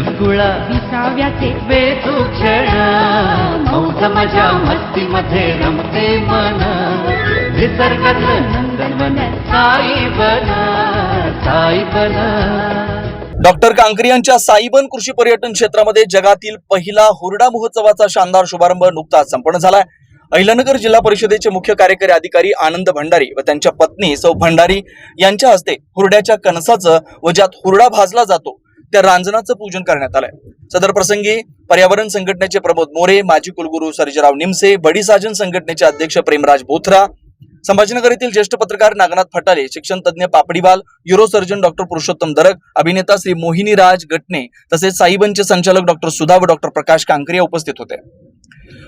विरंगुळा विसाव्याचे बेतू क्षण. मौज मजा मस्ती मध्ये रमते मन. निसर्गात नंदनवन साई बन. साई बन. डॉक्टर कांकरी यांच्या साईबन कृषी पर्यटन क्षेत्रामध्ये जगातील पहिला हुरडा महोत्सवाचा शानदार शुभारंभ नुकताच संपन्न झालाय. अहिल्यानगर जिल्हा परिषदेचे मुख्य कार्यकारी अधिकारी आनंद भंडारी व त्यांच्या पत्नी सौ भंडारी यांच्या हस्ते हुरड्याच्या कणसाचं व ज्यात हुरडा भाजला जातो त्या रांजणाचं पूजन करण्यात आलंय. सदर प्रसंगी पर्यावरण संघटनेचे प्रमोद मोरे माजी कुलगुरू सर्जीराव निमसे बडी साजन संघटनेचे अध्यक्ष प्रेमराज बोथरा संभाजीनगर येथील ज्येष्ठ पत्रकार नागनाथ फटाले शिक्षण तज्ज्ञ Papdiwal uro surgeon doctor Purushottam Darak अभिनेता श्री मोहिनी राज गटणे तसेच साईबनचे संचालक डॉक्टर सुधा व डॉक्टर प्रकाश कांकरिया उपस्थित होते.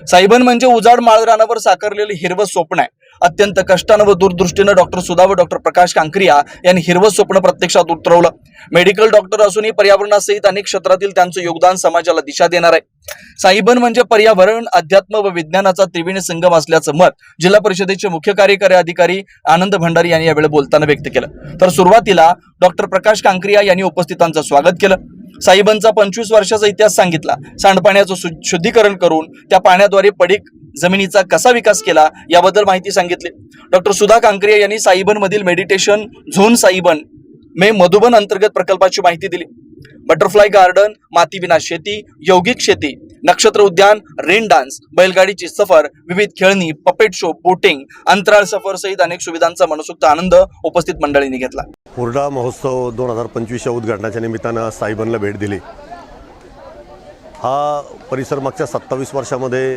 साईबन म्हणजे उजाड माळरानावर साकारलेलं हिरवं स्वप्न आहे. अत्यंत कष्टानं व दूरदृष्टीनं डॉक्टर सुधा व डॉक्टर प्रकाश कांक्रिया यांनी हिरवं स्वप्न प्रत्यक्षात उतरवलं. मेडिकल डॉक्टर असूनही पर्यावरणासहित अनेक क्षेत्रातील त्यांचं योगदान समाजाला दिशा देणार आहे. साईबन म्हणजे पर्यावरण अध्यात्म व विज्ञानाचा त्रिवेणी संगम असल्याचं मत जिल्हा परिषदेचे मुख्य कार्यकारी अधिकारी आनंद भंडारी यांनी यावेळी बोलताना व्यक्त केलं. तर सुरुवातीला डॉक्टर प्रकाश कांकरिया यांनी उपस्थितांचं स्वागत केलं. साईबनचा पंचवीस वर्षाचा इतिहास सांगितला. सांडपाण्याचं शु- शुद्धीकरण करून त्या पाण्याद्वारे पडीक जमिनीचा कसा विकास केला याबद्दल माहिती सांगितली. डॉक्टर सुधा कांकरिया यांनी साईबनमधील मेडिटेशन झोन साईबन मे मधुबन अंतर्गत प्रकल्पाची माहिती दिली. बटरफ्लाय गार्डन मातीविना शेती यौगिक शेती नक्षत्र उद्यान रेन डान्स बैलगाडीची सफर विविध खेळणी पपेट शो बोटिंग अंतराळ सफर सहित अनेक सुविधांचा मनसोक्त आनंद उपस्थित मंडळींनी घेतला. हुरडा महोत्सव दोन हजार पंचवीसच्या उद्घाटनाच्या निमित्तानं साईबनला भेट दिली. हा परिसर मागच्या सत्तावीस वर्षामध्ये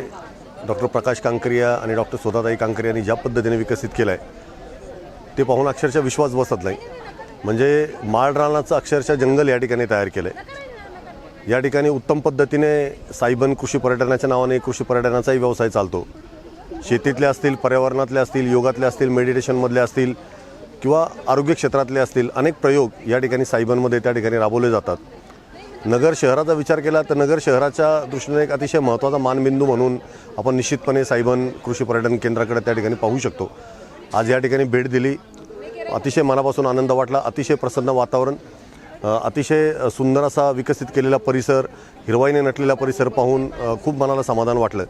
डॉक्टर प्रकाश कांकरिया आणि डॉक्टर सुधाताई कांकरिया यांनी ज्या पद्धतीने विकसित केलं आहे ते पाहून अक्षरशः विश्वास बसत नाही. म्हणजे माळरानाचं अक्षरशः जंगल या ठिकाणी तयार केलं आहे या ठिकाणी उत्तम पद्धतीने साईबन कृषी पर्यटनाच्या नावाने कृषी पर्यटनाचाही व्यवसाय चालतो. शेतीतले असतील पर्यावरणातले असतील योगातले असतील मेडिटेशनमधले असतील किंवा आरोग्य क्षेत्रातले असतील अनेक प्रयोग या ठिकाणी साईबनमध्ये त्या ठिकाणी राबवले जातात. नगर शहराचा विचार केला तर नगर शहराच्या दृष्टीने एक अतिशय महत्त्वाचा मानबिंदू म्हणून आपण निश्चितपणे सायबन कृषी पर्यटन केंद्राकडे त्या ठिकाणी पाहू शकतो. आज या ठिकाणी भेट दिली. अतिशय मनापासून आनंद वाटला. अतिशय प्रसन्न वातावरण. अतिशय सुंदर असा विकसित केलेला परिसर हिरवाईने नटलेला परिसर पाहून खूप मनाला समाधान वाटलं.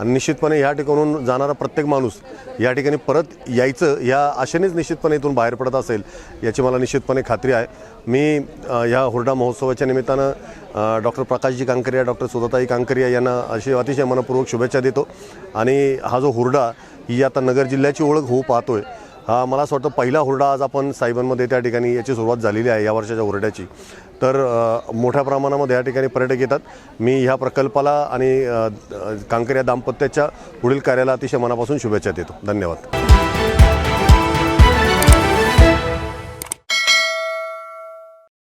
आणि निश्चितपणे ह्या ठिकाणून जाणारा प्रत्येक माणूस या ठिकाणी परत यायचं या आशेनेच निश्चितपणे इथून बाहेर पडत असेल याची मला निश्चितपणे खात्री आहे. मी ह्या हुरडा महोत्सवाच्या निमित्तानं डॉक्टर प्रकाशजी कांकरिया डॉक्टर सुधाताई कांकरिया यांना अशी अतिशय मनपूर्वक शुभेच्छा देतो. आणि हा जो हुरडा ही आता नगर जिल्ह्याची ओळख होऊ पाहतोय. हा मला असं वाटतं पहिला हुरडा आज आपण साईबनमध्ये त्या ठिकाणी याची सुरुवात झालेली आहे या वर्षाच्या हुरड्याची. तर मोठ्या प्रमाणामध्ये या ठिकाणी पर्यटक येतात. मी ह्या प्रकल्पाला आणि कांकर या कांकरिया दाम्पत्याच्या पुढील कार्याला अतिशय मनापासून शुभेच्छा देतो. धन्यवाद.